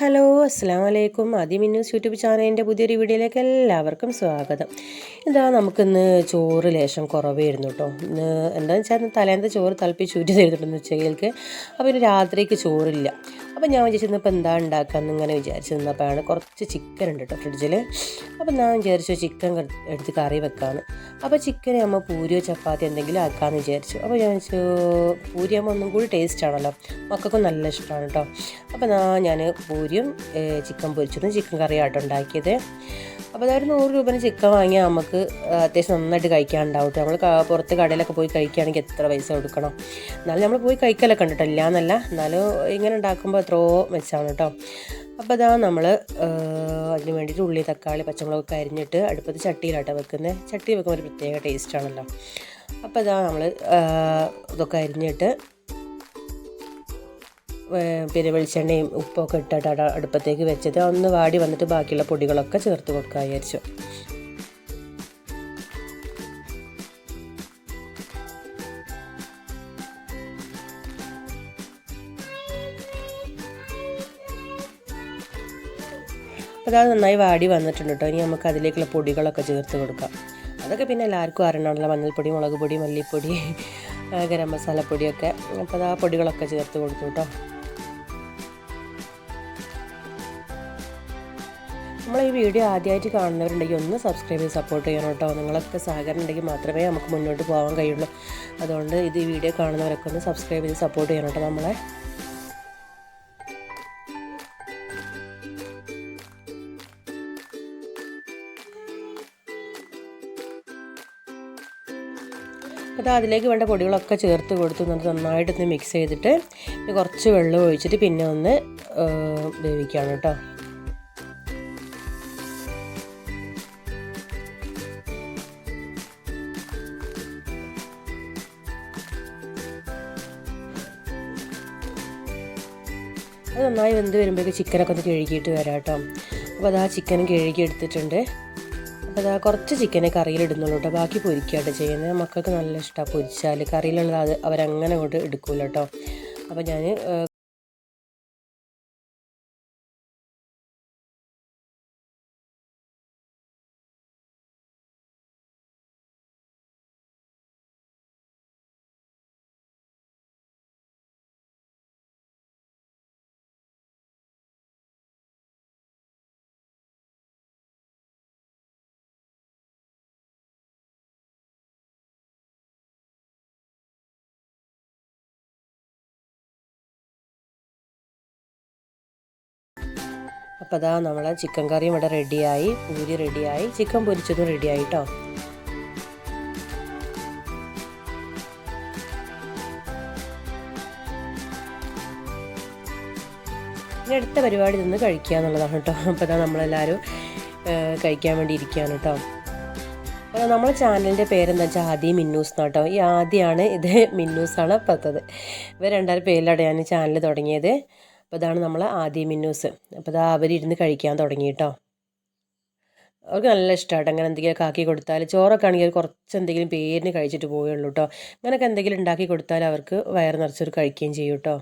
Hello അസ്സാം വലൈക്കും ആദ്യം ന്യൂസ് യൂട്യൂബ് ചാനലിന്റെ പുതിയൊരു വീഡിയോയിലേക്ക് എല്ലാവർക്കും സ്വാഗതം. ഇതാ നമുക്കിന്ന് ചോറ് ലേശം കുറവായിരുന്നു കേട്ടോ. ഇന്ന് എന്താണെന്ന് വെച്ചാൽ തലേന്ത ചോറ് തിളപ്പിച്ച് ഊറ്റി തരുന്നുണ്ടെന്ന് വെച്ചാൽ അപ്പോൾ പിന്നെ രാത്രിക്ക് ചോറില്ല. അപ്പോൾ ഞാൻ വിചാരിച്ചിരുന്നപ്പോൾ എന്താ ഉണ്ടാക്കാമെന്ന് ഇങ്ങനെ വിചാരിച്ചു നിന്നപ്പോഴാണ് കുറച്ച് ചിക്കൻ ഉണ്ട് കേട്ടോ ഫ്രിഡ്ജിൽ അപ്പോൾ ഞാൻ വിചാരിച്ചു ചിക്കൻ എടുത്ത് കറി വെക്കാമെന്ന് അപ്പോൾ ചിക്കൻ നമ്മൾ പൂരിയോ ചപ്പാത്തി എന്തെങ്കിലും ആക്കാമെന്ന് വിചാരിച്ചു. അപ്പോൾ ഞാൻ വെച്ചു പൂരി ആകുമ്പോൾ ഒന്നും കൂടി ടേസ്റ്റ് ആണല്ലോ. മക്കൾക്കും നല്ല ഇഷ്ടമാണ് കേട്ടോ അപ്പോൾ ഞാൻ ഞാൻ പൂരിയും ചിക്കൻ പൊരിച്ചതും ചിക്കൻ കറിയാട്ടോ ഉണ്ടാക്കിയത്. അപ്പോൾ അതൊരു നൂറ് രൂപേന്റെ ചിക്കൻ വാങ്ങിയാൽ നമുക്ക് അത്യാവശ്യം നന്നായിട്ട് കഴിക്കാനുണ്ടാവും നമ്മൾ പുറത്ത് കടയിലൊക്കെ പോയി കഴിക്കുകയാണെങ്കിൽ എത്ര പൈസ കൊടുക്കണം. എന്നാലും നമ്മൾ പോയി കഴിക്കലൊക്കെ ഉണ്ട് കേട്ടോ ഇല്ലയെന്നല്ല എന്നാലും ഇങ്ങനെ ഉണ്ടാക്കുമ്പോൾ എത്രയോ മെച്ചാണ് കേട്ടോ അപ്പോൾ അതാ നമ്മൾ അതിന് വേണ്ടിയിട്ട് ഉള്ളി തക്കാളി പച്ചമുളകൊക്കെ അരിഞ്ഞിട്ട് അടുപ്പത്ത് ചട്ടിയിലാട്ടോ വെക്കുന്നത് ചട്ടി വെക്കുമ്പോൾ ഒരു പ്രത്യേക ടേസ്റ്റാണല്ലോ അപ്പോൾ അതാ നമ്മൾ ഇതൊക്കെ അരിഞ്ഞിട്ട് പിന്നെ വെളിച്ചെണ്ണയും ഉപ്പൊക്കെ ഇട്ടിട്ട് അടുപ്പത്തേക്ക് വെച്ചത്. ഒന്ന് വാടി വന്നിട്ട് ബാക്കിയുള്ള പൊടികളൊക്കെ ചേർത്ത് കൊടുക്കാമായിരിച്ചു അപ്പോൾ അത് നന്നായി വാടി വന്നിട്ടുണ്ട് കേട്ടോ ഇനി നമുക്ക് അതിലേക്കുള്ള പൊടികളൊക്കെ ചേർത്ത് കൊടുക്കാം. അതൊക്കെ പിന്നെ എല്ലാവർക്കും അറിയണമല്ലോ. മഞ്ഞൾപ്പൊടി മുളക് പൊടി മല്ലിപ്പൊടി ഗരം മസാലപ്പൊടിയൊക്കെ. അപ്പോൾ ആ പൊടികളൊക്കെ ചേർത്ത് കൊടുത്തു കേട്ടോ നമ്മൾ ഈ വീഡിയോ ആദ്യമായിട്ട് കാണുന്നവരുണ്ടെങ്കിൽ ഒന്ന് സബ്സ്ക്രൈബ് ചെയ്ത് സപ്പോർട്ട് ചെയ്യണം കേട്ടോ നിങ്ങളൊക്കെ സഹകരണം ഉണ്ടെങ്കിൽ മാത്രമേ നമുക്ക് മുന്നോട്ട് പോകാൻ കഴിയുള്ളൂ. അതുകൊണ്ട് ഇത് ഈ വീഡിയോ കാണുന്നവരൊക്കെ ഒന്ന് സബ്സ്ക്രൈബ് ചെയ്ത് സപ്പോർട്ട് ചെയ്യണം കേട്ടോ നമ്മളെ. അപ്പോൾ അതിലേക്ക് വേണ്ട പൊടികളൊക്കെ ചേർത്ത് കൊടുത്ത് നന്നായിട്ടൊന്ന് മിക്സ് ചെയ്തിട്ട് കുറച്ച് വെള്ളം ഒഴിച്ചിട്ട് പിന്നെ ഒന്ന് വേവിക്കുകയാണ് കേട്ടോ. അത് നന്നായി വെന്ത് വരുമ്പോഴേക്ക് ചിക്കനൊക്കെ ഒന്ന് കഴുകിയിട്ട് വരാം കേട്ടോ. അപ്പോൾ അത് ആ ചിക്കനും കഴുകി എടുത്തിട്ടുണ്ട് അപ്പോൾ കുറച്ച് ചിക്കനെ കറിയിലിടുന്നുള്ളൂ കേട്ടോ. ബാക്കി പൊരിക്കുകയാട്ടോ ചെയ്യുന്നത്. മക്കൾക്ക് നല്ല ഇഷ്ടമാണ് പൊരിച്ചാൽ കറിയിലുള്ളത് അവരങ്ങനെ അങ്ങോട്ട് എടുക്കൂല കേട്ടോ. അപ്പോൾ ഞാൻ അപ്പോൾ അതാ നമ്മളെ ചിക്കൻ കറിയും ഇവിടെ റെഡിയായി പൂരി റെഡിയായി. ചിക്കൻ പൊരിച്ചതും റെഡിയായി കേട്ടോ ഇനി അടുത്ത പരിപാടി നിന്ന് കഴിക്കുക എന്നുള്ളതാണ് കേട്ടോ. അപ്പോൾ അതാ നമ്മളെല്ലാവരും കഴിക്കാൻ വേണ്ടി ഇരിക്കുകയാണ് കേട്ടോ. അപ്പോൾ നമ്മളെ ചാനലിന്റെ പേരെന്താ വെച്ചാൽ ആദി മിന്നൂസ് എന്നാട്ടോ ഈ ആദ്യമാണ് ഇത് മിന്നൂസാണ് പത്തത് ഇവർ രണ്ടായിരം പേരിലാണ് ഞാൻ ചാനൽ തുടങ്ങിയത്. അപ്പോൾ ഇതാണ് നമ്മൾ ആദ്യ മിന്നൂസ് അപ്പോൾ ഇതാ അവരിരുന്ന് കഴിക്കാൻ തുടങ്ങി കേട്ടോ അവർക്ക് നല്ല ഇഷ്ടമായിട്ട് അങ്ങനെ എന്തെങ്കിലുമൊക്കെ ആക്കി കൊടുത്താൽ ചോറൊക്കെ ആണെങ്കിൽ കുറച്ച് എന്തെങ്കിലും പേരിന് കഴിച്ചിട്ട് പോവുകയുള്ളൂ കേട്ടോ അങ്ങനെയൊക്കെ എന്തെങ്കിലും ഉണ്ടാക്കി കൊടുത്താൽ അവർക്ക് വയറ് നിറച്ചൊരു കഴിക്കുകയും ചെയ്യും കേട്ടോ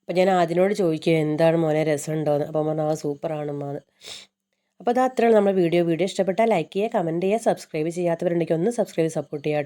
അപ്പോൾ ഞാൻ അതിനോട് ചോദിക്കുക എന്താണ് മോനെ രസമുണ്ടോയെന്ന് അപ്പോൾ പറഞ്ഞാൽ ആ സൂപ്പറാണ് അമ്മാന്ന് അപ്പോൾ അത് അത്രയാണ് നമ്മുടെ വീഡിയോ. വീഡിയോ ഇഷ്ടപ്പെട്ടാൽ ലൈക്ക് ചെയ്യുക കമന്റ് ചെയ്യുക സബ്സ്ക്രൈബ് ചെയ്യാത്തവരുണ്ടെങ്കിൽ ഒന്ന് സബ്സ്ക്രൈബ് സപ്പോർട്ട് ചെയ്യാം